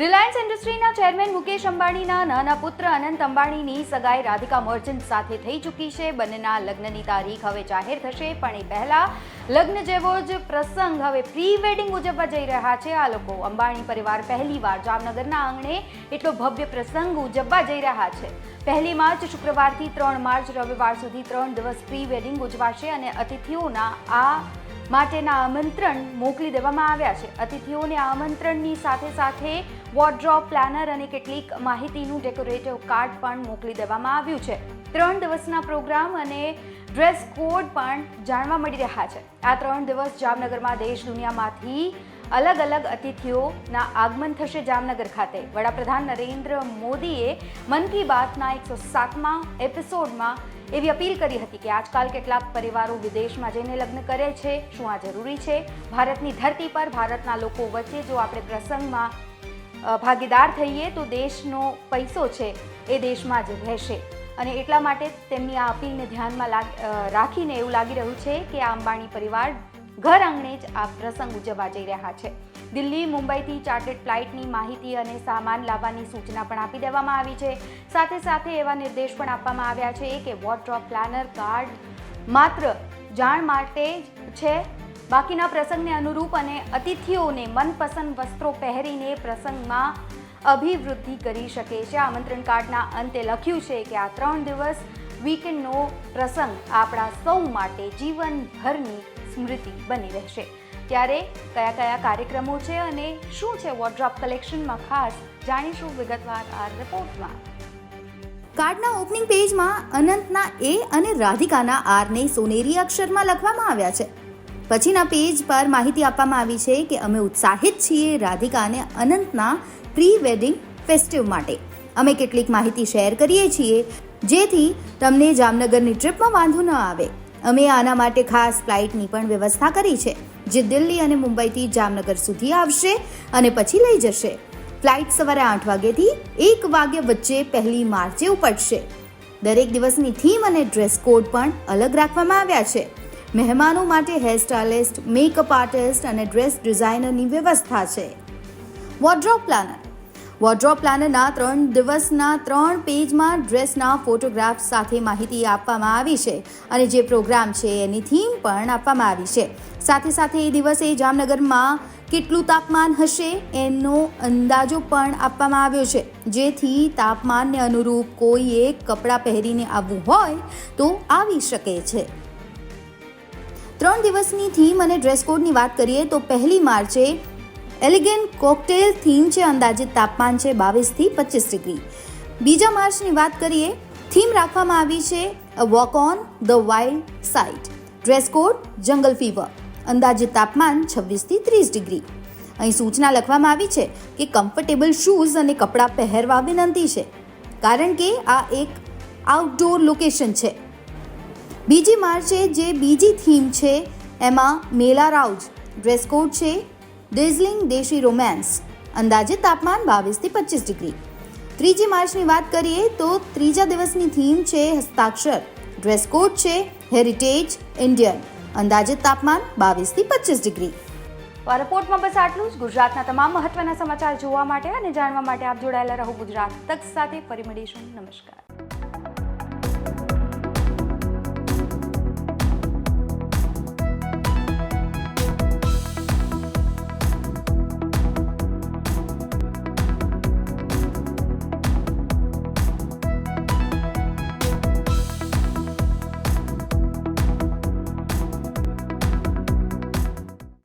Reliance ઇન્ડસ્ટ્રીના chairman Mukesh અંબાણીના નાના પુત્ર અનંત અંબાણીની સગાઈ રાધિકા મર્ચન્ટ સાથે થઈ ચૂકી છે. બંનેના લગ્નની તારીખ હવે જાહેર થશે, પણ એ પહેલા લગ્ન જેવો જ પ્રસંગ હવે પ્રી વેડિંગ ઉજવવા જઈ રહ્યા છે. આ લોકો અંબાણી પરિવાર પહેલીવાર જામનગરના આંગણે એટલો ભવ્ય પ્રસંગ ઉજવવા જઈ રહ્યા છે. પહેલી માર્ચ, શુક્રવારથી ત્રણ માર્ચ, રવિવાર સુધી ત્રણ દિવસ પ્રી વેડિંગ ઉજવાશે અને અતિથિઓના આ માટેના આમંત્રણ મોકલી દેવામાં આવ્યા છે. અતિથિઓને આમંત્રણની સાથે સાથે વોર્ડ્રોપ પ્લાનર અને કેટલીક માહિતીનું ડેકોરેટિવ કાર્ડ પણ મોકલી દેવામાં આવ્યું છે. ત્રણ દિવસના પ્રોગ્રામ અને ડ્રેસ કોડ પણ જાણવા મળી રહ્યા છે. આ ત્રણ દિવસ જામનગરમાં દેશ દુનિયામાંથી અલગ અલગ અતિથિઓના આગમન થશે જામનગર ખાતે. વડાપ્રધાન નરેન્દ્ર મોદીએ મન કી બાતના એકસો સાતમા એપિસોડમાં એવી અપીલ કરી હતી કે આજકાલ કેટલાક પરિવારો વિદેશમાં જઈને લગ્ન કરે છે, શું આ જરૂરી છે? ભારતની ધરતી પર ભારતના લોકો વચ્ચે જો આપણે પ્રસંગમાં ભાગીદાર થઈએ તો દેશનો પૈસો છે એ દેશમાં જ રહેશે. અને એટલા માટે તેમની આ અપીલને ધ્યાનમાં રાખીને એવું લાગી રહ્યું છે કે આ અંબાણી પરિવાર ઘર આંગણે જ આ પ્રસંગ ઉજવવા જઈ રહ્યા છે. દિલ્હી, મુંબઈથી ચાર્ટેડ ફ્લાઇટની માહિતી અને સામાન લાવવાની સૂચના પણ આપી દેવામાં આવી છે. સાથે સાથે એવા નિર્દેશ પણ આપવામાં આવ્યા છે કે વોર્ડ્રોપ પ્લાનર કાર્ડ માત્ર જાણ માટે છે બાકીના પ્રસંગને અનુરૂપ અને અતિથિઓને મનપસંદ વસ્ત્રો પહેરીને પ્રસંગમાં અભિવૃદ્ધિ કરી શકે છે. આમંત્રણ કાર્ડના અંતે લખ્યું છે કે આ ત્રણ દિવસ વીકેન્ડનો પ્રસંગ આપણા સૌ માટે જીવનભરની સ્મૃતિ બની રહેશે. ત્યારે કયા કયા કાર્યક્રમો છે અને શું છે વોર્ડ્રોપ કલેક્શનમાં ખાસ જાણીશું વિગતવાર આ રિપોર્ટમાં કાર્ડના ઓપનિંગ પેજમાં અનંતના એ અને રાધિકાના આરને સોનેરી અક્ષરમાં લખવામાં આવ્યા છે. પછીના પેજ પર માહિતી આપવામાં આવી છે કે અમે ઉત્સાહિત છીએ રાધિકા અને અનંતના પ્રી વેડિંગ ફેસ્ટિવ માટે. અમે કેટલીક માહિતી શેર કરીએ છીએ, જેથી તમને જામનગરની ટ્રીપમાં વાંધો ન આવે. અમે આના માટે ખાસ ફ્લાઇટની પણ વ્યવસ્થા કરી છે, જે દિલ્હી અને મુંબઈથી જામનગર સુધી આવશે અને પછી લઈ જશે. ફ્લાઇટ સવારે આઠ વાગ્યાથી એક વાગ્યા વચ્ચે પહેલી માર્ચે ઉપડશે. દરેક દિવસની થીમ અને ડ્રેસ કોડ પણ અલગ રાખવામાં આવ્યા છે. મહેમાનો માટે હેર સ્ટાઇલિસ્ટ મેકઅપ આર્ટિસ્ટ અને ડ્રેસ ડિઝાઇનરની વ્યવસ્થા છે. વોર્ડ્રોપ પ્લાનર વોર્ડ્રોપ પ્લાનરના ત્રણ દિવસના ત્રણ પેજમાં ડ્રેસના ફોટોગ્રાફ સાથે માહિતી આપવામાં આવી છે અને જે પ્રોગ્રામ છે એની થીમ પણ આપવામાં આવી છે. સાથે સાથે એ દિવસે જામનગરમાં કેટલું તાપમાન હશે એનો અંદાજો પણ આપવામાં આવ્યો છે. જેથી તાપમાનને અનુરૂપ કોઈએ કપડાં પહેરીને આવવું હોય તો આવી શકે છે. ત્રણ દિવસની થીમ અને ડ્રેસ કોડની વાત કરીએ તો પહેલી માર્ચે એલિગન્ટ કોકટેલ થીમ છે, અંદાજિત તાપમાન છે બાવીસથી પચીસ ડિગ્રી. બીજા માર્ચની વાત કરીએ, થીમ રાખવામાં આવી છે walk on the wild side dress code jungle fever, અંદાજિત તાપમાન છવ્વીસથી ત્રીસ ડિગ્રી. અહીં સૂચના લખવામાં આવી છે કે કમ્ફર્ટેબલ શૂઝ અને કપડાં પહેરવા વિનંતી છે, કારણ કે આ એક આઉટડોર લોકેશન છે. બીજી માર્ચે જે બીજી થીમ છે, એમાં મેલા રાઉજ ડ્રેસ કોડ છે ડેઝલિંગ દેશી રોમેન્સ અંદાજિત તાપમાન બાવીસથી પચીસ ડિગ્રી. ત્રીજી માર્ચની વાત કરીએ તો ત્રીજા દિવસની થીમ છે હસ્તાક્ષર ડ્રેસ કોડ છે હેરિટેજ ઇન્ડિયન અંદાજિત તાપમાન બાવીસથી પચીસ ડિગ્રી. તો રિપોર્ટમાં બસ આટલું જ. ગુજરાતના તમામ મહત્વના સમાચાર જોવા માટે અને જાણવા માટે આપ જોડાયેલા રહો ગુજરાત તક સાથે. ફરી મળીશું. નમસ્કાર.